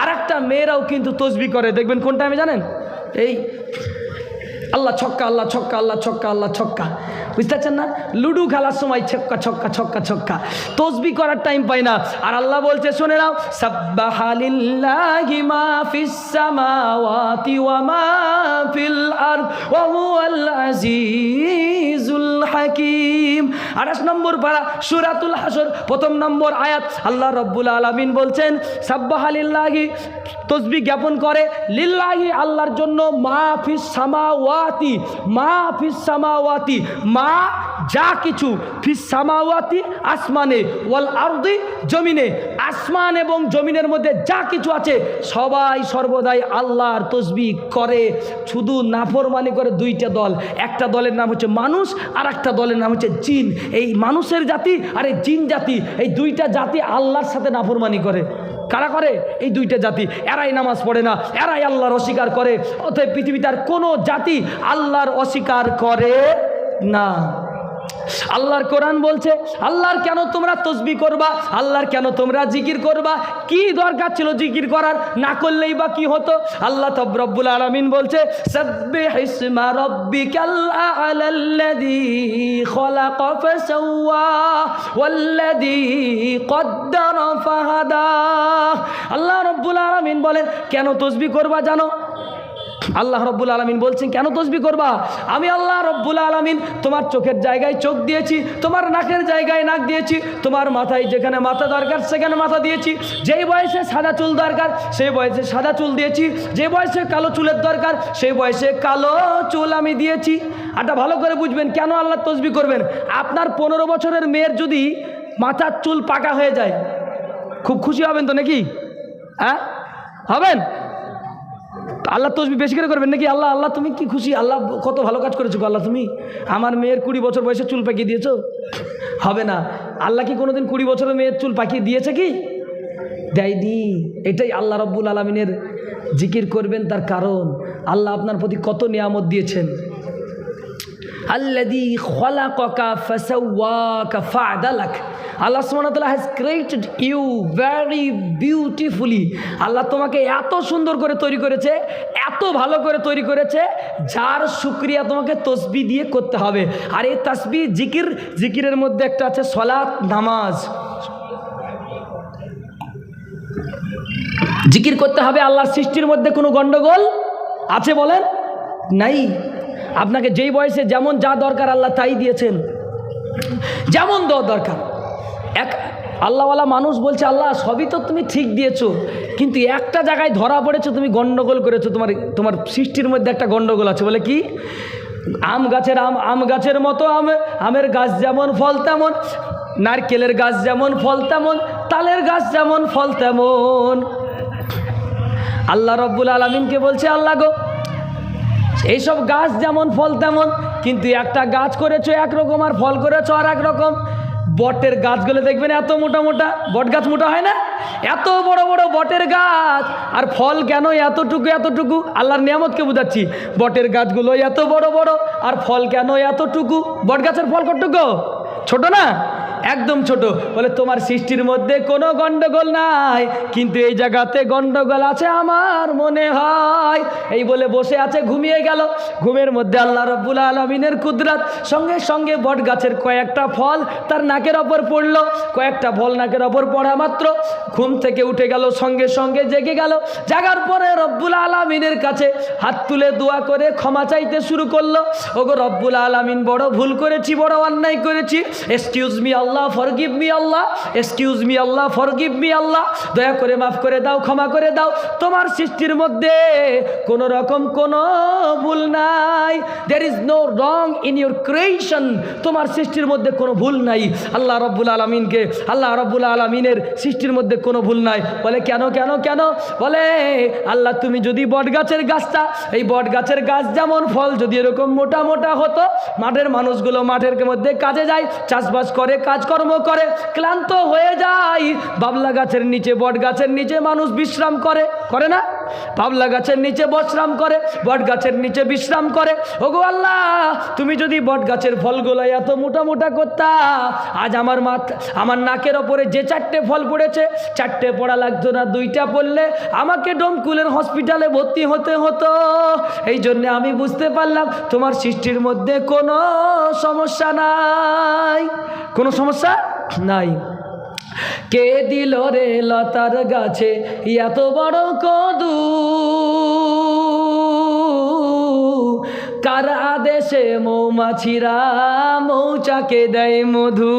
আর একটা মেয়েরাও কিন্তু তসবি করে, দেখবেন কোন টাইমে জানেন? এই, আল্লাহ ছক্কা আল্লাহ ছক্কা আল্লাহ ছক্কা আল্লাহ ছক্কা। বুঝতে পারছেন না? লুডু খেলার সময় ছক্কা ছক্কা ছক্কা ছক্কা। তসবি করার টাইম পাই না। আর আল্লাহ বলছে, শুনে নাও সাব্বাহালিল্লাহি মা ফিল হুয়াল হাকিম। 28 নম্বর পারা সুরাতুল হাসর প্রথম নম্বর আয়াত। আল্লাহ রব্বুল আলমিন বলছেন সাব্বাহালিল্লাহি তসবি জ্ঞাপন করে, লিল্লাহি আল্লাহর জন্য মা ফিস সামাওয়াতি, মা ফিস সামাওয়াতি, মা যা কিছু ফিস সামাওয়াতি আসমানে ওয়াল আরদি জমিনে, আসমান এবং জমিনের মধ্যে যা কিছু আছে, সবাই সর্বদাই আল্লাহর তসবি করে, শুধু নাফরমানি করে দুইটা দল। একটা দলের নাম হচ্ছে মানুষ আর একটা দলের নাম হচ্ছে জিন। এই মানুষের জাতি আর এই জিন জাতি, এই দুইটা জাতি আল্লাহর সাথে নাফরমানি করে। কারা করে? এই দুইটা জাতি। এরাই নামাজ পড়ে না, এরাই আল্লাহর অস্বীকার করে। অতএব পৃথিবীতে আর কোনো জাতি আল্লাহর অস্বীকার করে না। আল্লাহর কোরআন বলছে, আল্লাহর কেন তোমরা তসবি করবা? আল্লাহর কেন তোমরা জিকির করবা? কি দরকার ছিল জিকির করার? না করলেই বা কি হতো? আল্লাহ তব রব্বুল আলামিন বলছে আল্লাহ রব্বুল আলামিন বলেন, কেন তসবি করবা জানো? আল্লাহ রব্বুল আলমিন বলছেন, কেন তসবি করবা? আমি আল্লাহ রব্বুল আলমিন তোমার চোখের জায়গায় চোখ দিয়েছি, তোমার নাকের জায়গায় নাক দিয়েছি, তোমার মাথায় যেখানে মাথা দরকার সেখানে মাথা দিয়েছি। যেই বয়সে সাদা চুল দরকার, সেই বয়সে সাদা চুল দিয়েছি। যে বয়সে কালো চুলের দরকার, সেই বয়সে কালো চুল আমি দিয়েছি। আটা ভালো করে বুঝবেন, কেন আল্লাহ তসবি করবেন? আপনার পনেরো বছরের মেয়ের যদি মাথার চুল পাকা হয়ে যায়, খুব খুশি হবেন তো নাকি? হ্যাঁ? হবেন? আল্লাহ তসবি বেশি করে করবেন নাকি? আল্লাহ আল্লাহ, তুমি কি খুশি? আল্লাহ কত ভালো কাজ করেছ আল্লাহ, তুমি আমার মেয়ের কুড়ি বছর বয়সে চুল পাকিয়ে দিয়েছ? হবে না। আল্লাহ কি কোনোদিন কুড়ি বছরের মেয়ের চুল পাকিয়ে দিয়েছে কি? দেয় দেয়নি। এটাই আল্লাহ রব্বুল আলমিনের জিকির করবেন তার কারণ। আল্লাহ আপনার প্রতি কত নিয়ামত দিয়েছেন। আল্লাদি খলাকা ফাসাওয়াকা ফাদালাক। আল্লাহ সুবহানাহু has created you very beautifully Allah তোমাকে এত সুন্দর করে তৈরি করেছে, এত ভালো করে তৈরি করেছে, যার শুক্রিয়া তোমাকে তসবি দিয়ে করতে হবে। আর এই তসবি জিকির, জিকিরের মধ্যে একটা আছে সলাৎ নামাজ। জিকির করতে হবে আল্লাহর সৃষ্টির মধ্যে কোনো গণ্ডগোল আছে বলেন? নাই। আপনাকে যেই বয়সে যেমন যা দরকার আল্লাহ তাই দিয়েছেন। যেমন দেওয়া দরকার। এক, আল্লাহওয়ালা মানুষ বলছে, আল্লাহ, সবই তো তুমি ঠিক দিয়েছ, কিন্তু একটা জায়গায় ধরা পড়েছো, তুমি গণ্ডগোল করেছ, তোমার তোমার সৃষ্টির মধ্যে একটা গণ্ডগোল আছে। বলে কি? আম গাছের আম আম গাছের মতো আম, আমের গাছ যেমন ফল তেমন, নারকেলের গাছ যেমন ফল তেমন, তালের গাছ যেমন ফল তেমন। আল্লাহ রব্বুল আলমিনকে বলছে, আল্লাহ গো এইসব গাছ যেমন ফল তেমন, কিন্তু একটা গাছ করেছ একরকম আর ফল করেছ আর একরকম। বটের গাছগুলো দেখবেন এত মোটা মোটা, বট গাছ মোটা হয় না? এত বড় বড় বটের গাছ। আর ফল কেন এতটুকু এতটুকু? আল্লাহর নিয়ামতকে বুঝাচ্ছি। বটের গাছগুলো এত বড় বড়, আর ফল কেন এতটুকু? বট গাছের ফল কতটুকু? ছোট না? একদম ছোট। বলে, তোমার সৃষ্টির মধ্যে কোনো গন্ডগোল নাই, কিন্তু এই জায়গাতে গন্ডগোল আছে আমার মনে হয়। এই বলে বসে আছে, ঘুমিয়ে গেল। ঘুমের মধ্যে আল্লাহ রব্বুল আলমিনের কুদরাত, সঙ্গে সঙ্গে বট গাছের কয়েকটা ফল তার নাকের ওপর পড়ল। কয়েকটা ফল নাকের ওপর পড়া মাত্র। ঘুম থেকে উঠে গেল, সঙ্গে সঙ্গে জেগে গেল। জাগার পরে রব্বুল আলমিনের কাছে হাত তুলে দোয়া করে ক্ষমা চাইতে শুরু করল। ওগো রব্বুল আলমিন, বড় ভুল করেছি, বড় অন্যায় করেছি। Excuse me Allah forgive me Allah excuse me Allah forgive me Allah, দয়া করে মাফ করে দাও, ক্ষমা করে দাও। তোমার সৃষ্টির মধ্যে কোনো রকম কোনো ভুল নাই। There is no wrong in your creation তোমার সৃষ্টির মধ্যে কোনো ভুল নাই। আল্লাহ রব্বুল আলমিনকে, আল্লাহ রব্বুল আলমিনের সৃষ্টির মধ্যে কোনো ভুল নাই। বলে, কেন কেন কেন? বলে, আল্লাহ, তুমি যদি বট গাছের গাছটা, এই বট গাছের গাছ যেমন ফল যদি এরকম মোটা মোটা হতো, মাঠের মানুষগুলো মাঠের মধ্যে কাজে যায়, চাষবাস করে কাজকর্ম করে, ক্লান্ত হয়ে যায়। বাবলা গাছের নিচে বট গাছের নিচে মানুষ বিশ্রাম করে। করে না? পাবলা গাছের নিচে বসরাম করে, বট গাছের নিচে বিশ্রাম করে। ওগো আল্লাহ, তুমি যদি বট গাছের ফলগুলো এত মোটা মোটা করতা, আজ আমার মাথা, আমার নাকের ওপরে যে চারটে ফল পড়েছে, চারটে পড়া লাগতো না, দুইটা পড়লে আমাকে ডোমকুলের হসপিটালে ভর্তি হতে হতো। এই জন্যে আমি বুঝতে পারলাম, তোমার সৃষ্টির মধ্যে কোনো সমস্যা নাই। কোনো সমস্যা? নাই। কে দিল রে লতার গাছে এত বড় কদু? কার আদেশে মৌমাছিরা মৌচাকে দেয় মধু?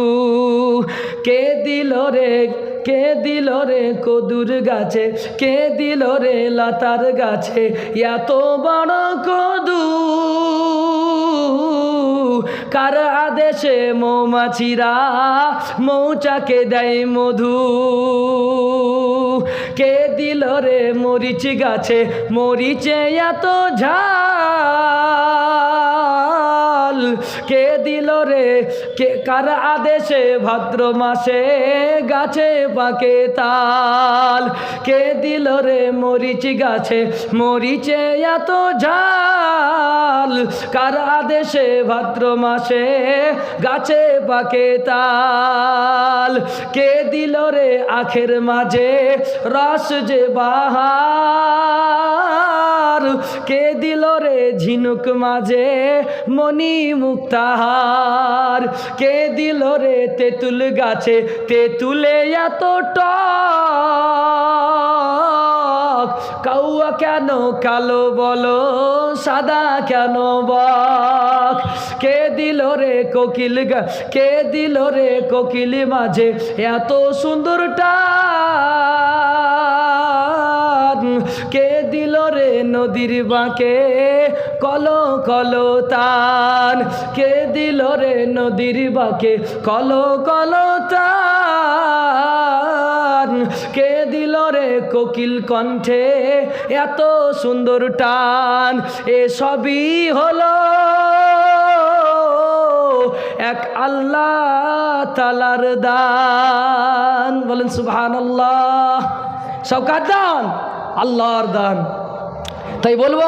কে দিল রে, কে দিল রে কদুর গাছে? কে দিল রে লতার গাছে এত বড় কদু? কার আদেশে মৌমাছিরা মৌচাকে দেয় মধু? কে দিল রে মরিচ গাছে? মরিচে এত ঝাল। কে দিল রে? কে, কার আদেশে ভাদ্র মাসে গাছে পাকে তাল? কে দিল রে মরিচ গাছে? মরিচে এত ঝাল। কার আদেশে ভাদ্র মাসে গাছে পাকে তাল? কে দিল রে আখের মাঝে রস যে বাহার কে দিল রে ঝিনুক মাঝে মণি মুক্তাহার? কে দিল রে তেঁতুল গাছে তেঁতুলে এত টক? কাউয়া কেন কালো বলো, সাদা কেন বক? কে দিল রে কোকিল কে দিল রে কোকিল মাঝে এত সুন্দর টান দিল রে নদীর বাঁকে, কলো কলো তান। কে দিল রে নদীর বাঁকে, কলো কলো তান। কে দিল রে কোকিল কণ্ঠে এত সুন্দর টান। এ সবই হলো এক আল্লাহ তালার দান। বলেন সুবহান আল্লাহ সব কার দান, আল্লাহর দান। তাই বলব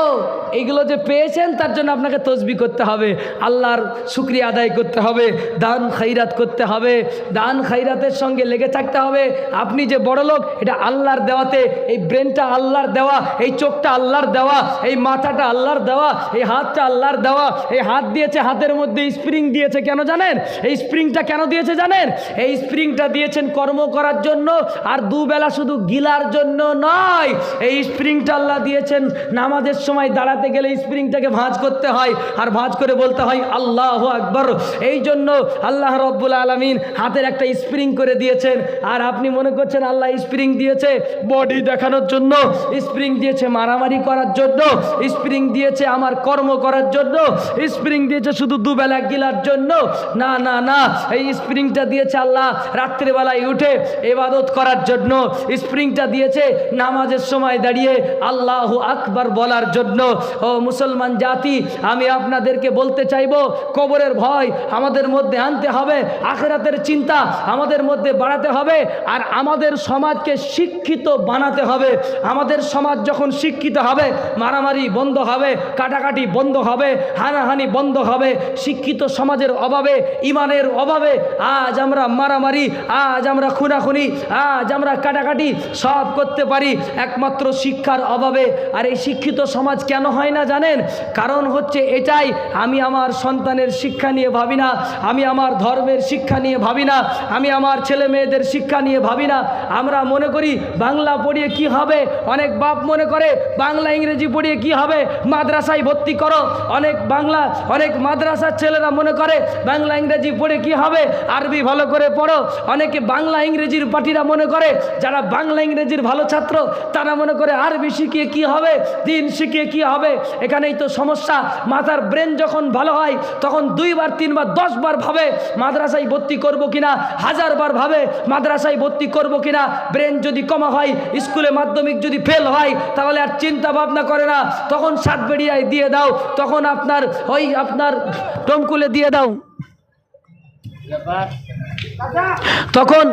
এইগুলো যে পেয়েছেন, তার জন্য আপনাকে তসবি করতে হবে। আল্লাহর শুক্রিয়া আদায় করতে হবে, দান খাইরাত করতে হবে, দান খাইরাতের সঙ্গে লেগে থাকতে হবে। আপনি যে বড় লোক, এটা আল্লাহর দেওয়াতে, এই ব্রেনটা আল্লাহর দেওয়া, এই চোখটা আল্লাহর দেওয়া, এই মাথাটা আল্লাহর দেওয়া, এই হাতটা আল্লাহর দেওয়া, এই হাত দিয়েছে হাতের মধ্যে স্প্রিং দিয়েছে কেন জানেন? এই স্প্রিংটা কেন দিয়েছে জানেন? এই স্প্রিংটা দিয়েছেন কর্ম করার জন্য, আর দুবেলা শুধু গিলার জন্য নয়, এই স্প্রিংটা আল্লাহ দিয়েছেন নামাজের সময় দাঁড়াতে গেলে স্প্রিংটাকে ভাঁজ করতে হয় আর ভাঁজ করে বলতে হয়, আল্লাহ আকবর। এই জন্য আল্লাহ রব্বুল আলমিন হাতের একটা স্প্রিং করে দিয়েছেন। আর আপনি মনে করছেন আল্লাহ স্প্রিং দিয়েছে বডি দেখানোর জন্য, স্প্রিং দিয়েছে মারামারি করার জন্য, স্প্রিং দিয়েছে আমার কর্ম করার জন্য, স্প্রিং দিয়েছে শুধু দুবেলা গিলার জন্য? না না না, এই স্প্রিংটা দিয়েছে আল্লাহ রাত্রিবেলায় উঠে এবাদত করার জন্য। স্প্রিংটা দিয়েছে নামাজের সময় দাঁড়িয়ে আল্লাহ আকবার বলার জন্য। ও মুসলমান জাতি, আমি আপনাদেরকে বলতে চাইব, কবরের ভয় আমাদের মধ্যে আনতে হবে, আখেরাতের চিন্তা আমাদের মধ্যে বাড়াতে হবে, আর আমাদের সমাজকে শিক্ষিত বানাতে হবে। আমাদের সমাজ যখন শিক্ষিত হবে, মারামারি বন্ধ হবে, কাটাকাটি বন্ধ হবে, হানাহানি বন্ধ হবে, শিক্ষিত সমাজের অভাবে, ইমানের অভাবে, আজ আমরা মারামারি, আজ আমরা খুনাখুনি, আজ আমরা কাটাকাটি সব করতে পারি, একমাত্র শিক্ষার অভাবে। আর এই শিক্ষিত সমাজ কেন হয় না জানেন? কারণ হচ্ছে এটাই, আমি আমার সন্তানের শিক্ষা নিয়ে ভাবি না, আমি আমার ধর্মের শিক্ষা নিয়ে ভাবি না, আমি আমার ছেলে মেয়েদের শিক্ষা নিয়ে ভাবি না। আমরা মনে করি বাংলা পড়িয়ে কি হবে? অনেক বাপ মনে করে বাংলা ইংরেজি পড়িয়ে কি হবে? মাদ্রাসায় ভর্তি করো। অনেক বাংলা, অনেক মাদ্রাসার ছেলেরা মনে করে বাংলা ইংরেজি পড়ে কি হবে? আরবি ভালো করে পড়ো। অনেকে বাংলা ইংরেজির পার্টিরা মনে করে, যারা বাংলা ইংরেজির ভালো ছাত্র, তারা মনে করে আরবি শিখিয়ে কি হবে? দিন শিখিয়ে কি হবে? এখানেই তো সমস্যা। মাথার ব্রেন যখন ভালো হয়, তখন দুইবার, তিনবার, দশবার ভাবে মাদ্রাসায় ভর্তি করব কিনা, হাজারবার ভাবে মাদ্রাসায় ভর্তি করব কিনা, ব্রেন যদি কমা হয়, স্কুলে মাধ্যমিক যদি ফেল হয়, তাহলে আর চিন্তা ভাবনা করে না। তখন সাত বেরিয়ায় দিয়ে দাও, তখন আপনার ওই আপনার টমকুলে দিয়ে দাও। তখন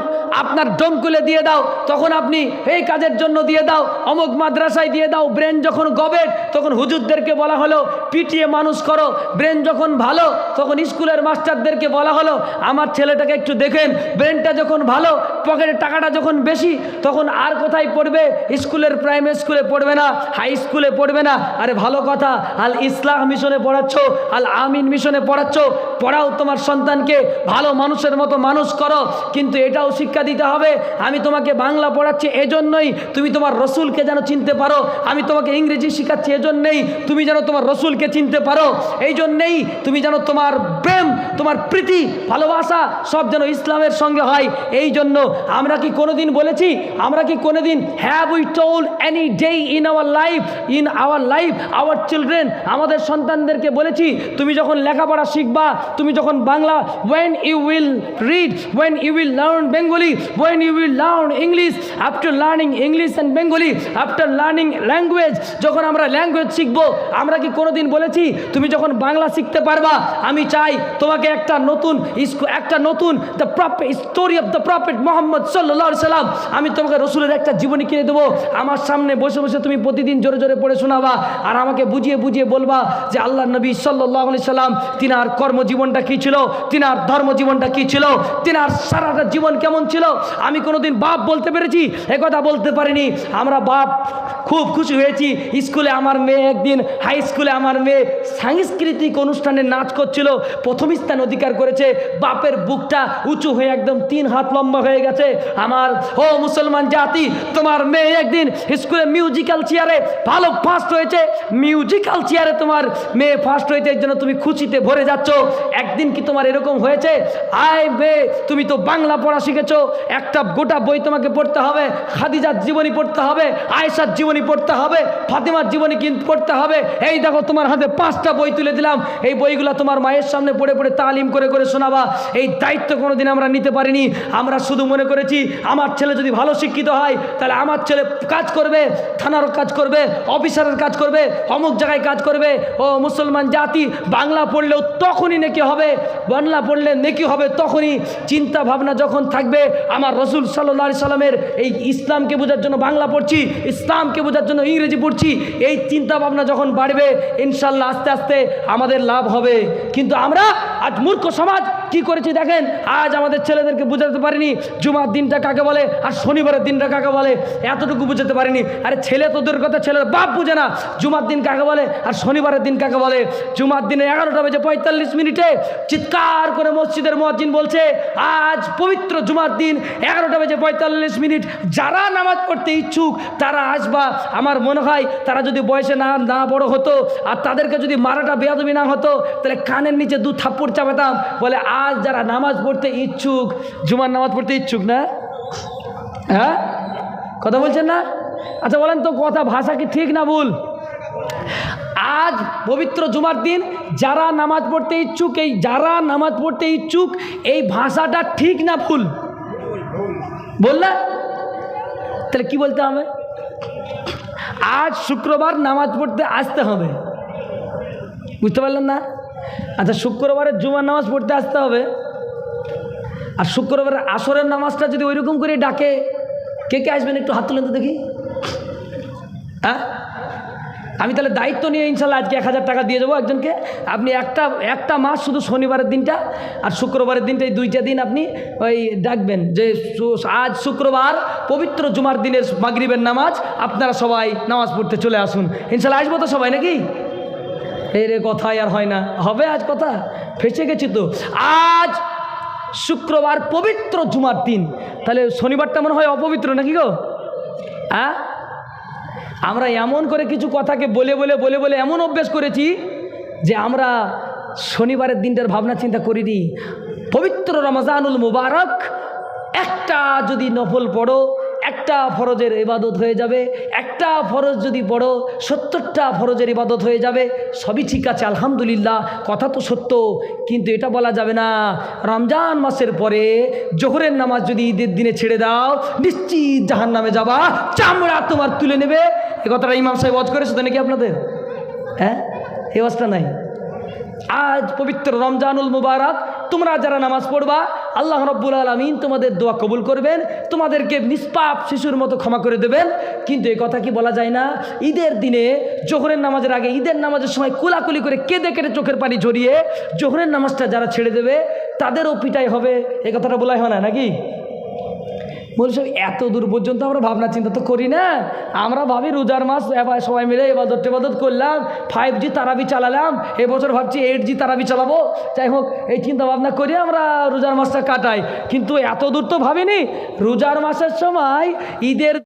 আপনার ডমকুলে দিয়ে দাও, তখন আপনি এই কাজের জন্য দিয়ে দাও, অমুক মাদ্রাসায় দিয়ে দাও, ব্রেন যখন গবেট, তখন হুজুরদেরকে বলা হলো, পিটিয়ে মানুষ করো, ব্রেন যখন ভালো, তখন স্কুলের মাস্টারদেরকে বলা হলো, আমার ছেলেটাকে একটু দেখেন, ব্রেনটা যখন ভালো পকেটের টাকাটা যখন বেশি, তখন আর কোথায় পড়বে? স্কুলের প্রাইমারি স্কুলে পড়বে না, হাই স্কুলে পড়বে না। আরে ভালো কথা, আল ইসলাম মিশনে পড়াচ্ছ, আল আমিন মিশনে পড়াচ্ছ, পড়াও তোমার সন্তানকে, ভালো মানুষের মতো মানুষ করো, কিন্তু এটাও শিক্ষা দিতে হবে, আমি তোমাকে বাংলা পড়াচ্ছি এজন্যই, তুমি তোমার রসুলকে যেন চিনতে পারো, আমি তোমাকে ইংরেজি শেখাচ্ছি এজন্যই, তুমি যেন তোমার রসুলকে চিনতে পারো এই জন্যেই তুমি যেন তোমার প্রেম, তোমার প্রীতি, ভালোবাসা সব যেন ইসলামের সঙ্গে হয় এই জন্য আমরা কি কোনোদিন বলেছি, আমরা কি কোনোদিন have we told any day in our life in our life our children আমাদের সন্তানদেরকে বলেছি, তুমি যখন লেখাপড়া শিখবা, তুমি যখন Bangla when you will read when you will learn Bengali when you will learn English after learning English and Bengali after learning language যখন আমরা ল্যাঙ্গুয়েজ শিখব, আমরা কি কোনোদিন বলেছি, তুমি যখন বাংলা শিখতে পারবা, আমি চাই তোমাকে একটা নতুন একটা নতুন the prophet story of the prophet Muhammad সাল্লাহ সাল্লাম, আমি তোমাকে রসুলের একটা জীবনী কিনে দেবো, আমার সামনে বসে বসে তুমি প্রতিদিন জোরে জোরে পড়ে শোনাবা, আর আমাকে বুঝিয়ে বুঝিয়ে বলবা যে আল্লাহ নবী সাল্লাহ সাল্লাম, তিনার কর্মজীবনটা কী ছিল, তিনার ধর্মজীবনটা কী ছিল তিনার সারাটা জীবন কেমন ছিল, আমি কোনোদিন বাপ বলতে পেরেছি? একথা বলতে পারিনি। আমরা বাপ খুব খুশি হয়েছি। স্কুলে আমার মেয়ে একদিন, হাই স্কুলে আমার মেয়ে সাংস্কৃতিক অনুষ্ঠানে নাচ করছিল। প্রথম স্থান অধিকার করেছে। বাপের বুকটা উঁচু হয়ে একদম তিন হাত লম্বা হয়ে গেছে। আমার, ও মুসলমান জাতি, তোমার মেয়ে একদিন স্কুলে মিউজিক্যাল চেয়ারে ভালো ফার্স্ট হয়েছে। মিউজিক্যাল চেয়ারে তোমার মেয়ে ফার্স্ট হয়েছে, এর জন্য তুমি খুশিতে ভরে যাচ্ছ। একদিন কি তোমার এরকম হয়েছে? আয় বে তুমি তো বাংলা পড়া শিখেছো, একটা গোটা বই তোমাকে পড়তে হবে, খাদিজার জীবনী পড়তে হবে, আয়েশার জীবনী পড়তে হবে, ফাতেমার জীবনী কিন্তু পড়তে হবে। এই দেখো তোমার হাতে পাঁচটা বই তুলে দিলাম। এই বইগুলো তোমার মায়ের সামনে পড়ে পড়ে তালিম করে করে শোনাবা। এই দায়িত্ব কোনোদিন আমরা নিতে পারিনি। আমরা শুধু মনে করেছি, আমার ছেলে যদি ভালো শিক্ষিত হয়, তাহলে আমার ছেলে কাজ করবে থানার কাজ করবে, অফিসারের কাজ করবে, অমুক জায়গায় কাজ করবে। ও মুসলমান জাতি, বাংলা পড়লেও তখনই নেকি হবে, বাংলা পড়লে নেকি হবে তখনই। চিন্তা ভাবনা যখন থাকবে, আমার রসুল সাল্লি সাল্লামের এই ইসলামকে বোঝার জন্য বাংলা পড়ছি, ইসলামকে বোঝার জন্য ইংরেজি পড়ছি, এই চিন্তা ভাবনা যখন বাড়বে, ইনশাল্লাহ আস্তে আস্তে আমাদের লাভ হবে। কিন্তু আমরা আজ মূর্খ সমাজ কি করেছি দেখেন? আজ আমাদের ছেলেদেরকে বোঝাতে পারিনি। জুমার দিনটা কাকে বলে? আর শনিবারের দিনটা কাকে বলে? এতটুকু বুঝাতে পারিনি। আরে ছেলে তোদের কথা ছেলের বাপ বুঝে না। জুমার দিন কাকে বলে? আর শনিবারের দিন কাকে বলে? জুমার দিনে এগারোটা বেজে পঁয়তাল্লিশ মিনিটে চিৎকার করে মসজিদের মসজিদ বলছে, আজ পবিত্র জুমার দিন, এগারোটা বেজে পঁয়তাল্লিশ মিনিট। যারা নামাজ পড়তে ইচ্ছুক, তারা আসবা। আমার মনে হয় তারা যদি বয়সে না না বড় হতো, আর তাদেরকে যদি মারাটা বেয়াদবি না হতো, তাহলে কানের নিচে দু থাপ্পড় চাপাতাম, বলে আজ যারা নামাজ পড়তে ইচ্ছুক, জুমার নামাজ পড়তে ইচ্ছুক না? হ্যাঁ? কথা বলছেন না? আচ্ছা বলেন তো, কথা, ভাষা কি ঠিক না ভুল? আজ পবিত্র জুমার দিন, যারা নামাজ পড়তে ইচ্ছুক, এই যারা নামাজ পড়তে ইচ্ছুক, এই ভাষাটা ঠিক না ভুল? বললে তাহলে কি বলতে হবে? আজ শুক্রবার নামাজ পড়তে আসতে হবে। বুঝতে পারলেন না? আচ্ছা শুক্রবারের জুমার নামাজ পড়তে আসতে হবে। আর শুক্রবারের আসরের নামাজটা যদি ওইরকম করে ডাকে, কে কে আসবেন একটু হাত তুলেন তো দেখি। হ্যাঁ? আমি তাহলে দায়িত্ব নিয়ে ইনশাল্লাহ আজকে এক হাজার টাকা দিয়ে যাব একজনকে। আপনি একটা একটা মাস শুধু শনিবারের দিনটা আর শুক্রবারের দিনটা এই দুইটা দিন আপনি ওই ডাকবেন যে আজ শুক্রবার পবিত্র জুমার দিনের মাগরিবের নামাজ আপনারা সবাই নামাজ পড়তে চলে আসুন। ইনশাল্লাহ আসব তো সবাই নাকি? এই রে কথাই আর হয় না। হবে আজ কথা? ফেসে গেছি তো। আজ শুক্রবার পবিত্র জুমার দিন। তাহলে শনিবারটা মনে হয় অপবিত্র নাকি গো? হ্যাঁ আমরা এমন করে কিছু কথাকে বলে বলে বলে বলে এমন অভ্যেস করেছি যে আমরা শনিবারের দিনটার ভাবনা চিন্তা করিনি। পবিত্র রমজানুল মুবারক একটা যদি নফল পড়ো একটা ফরজের ইবাদত হয়ে যাবে, একটা ফরজ যদি পড়ো, সত্তরটা ফরজের ইবাদত হয়ে যাবে, সবই ঠিক আছে, আলহামদুলিল্লাহ, কথা তো সত্য, কিন্তু এটা বলা যাবে না। রমজান মাসের পরে জোহরের নামাজ যদি ঈদের দিনে ছেড়ে দাও, নিশ্চিত জাহান নামে যাবা, চামড়া তোমার তুলে নেবে। এ কথাটা ইমাম সাহেব ওয়াজ করেছে তো নাকি আপনাদের? হ্যাঁ? এ ওয়াজটা নাই। আজ পবিত্র রমজানুল মুবারক, তোমরা যারা নামাজ পড়বা আল্লাহ রব্বুল আলমিন তোমাদের দোয়া কবুল করবেন, তোমাদেরকে নিষ্পাপ শিশুর মতো ক্ষমা করে দেবেন। কিন্তু এ কথা কি বলা যায় না? ঈদের দিনে জোহরের নামাজের আগে, ঈদের নামাজের সময় কুলাকুলি করে কেঁদে কেটে চোখের পানি ঝরিয়ে জোহরের নামাজটা যারা ছেড়ে দেবে, তাদেরও পিটাই হবে। এ কথাটা বলাই হয় না, নাকি? বলছে, এত দূর পর্যন্ত আমরা ভাবনা চিন্তা তো করি না। আমরা ভাবি রোজার মাস এবার সবাই মিলে এবাদত টেবাদত করলাম ফাইভ জি তারাবি চালালাম, এবছর ভাবছি এইট জি তারাবি চালাবো। যাই হোক, এই চিন্তা ভাবনা করে আমরা রোজার মাসটা কাটাই। কিন্তু এত দূর তো ভাবিনি। রোজার মাসের সময় ঈদের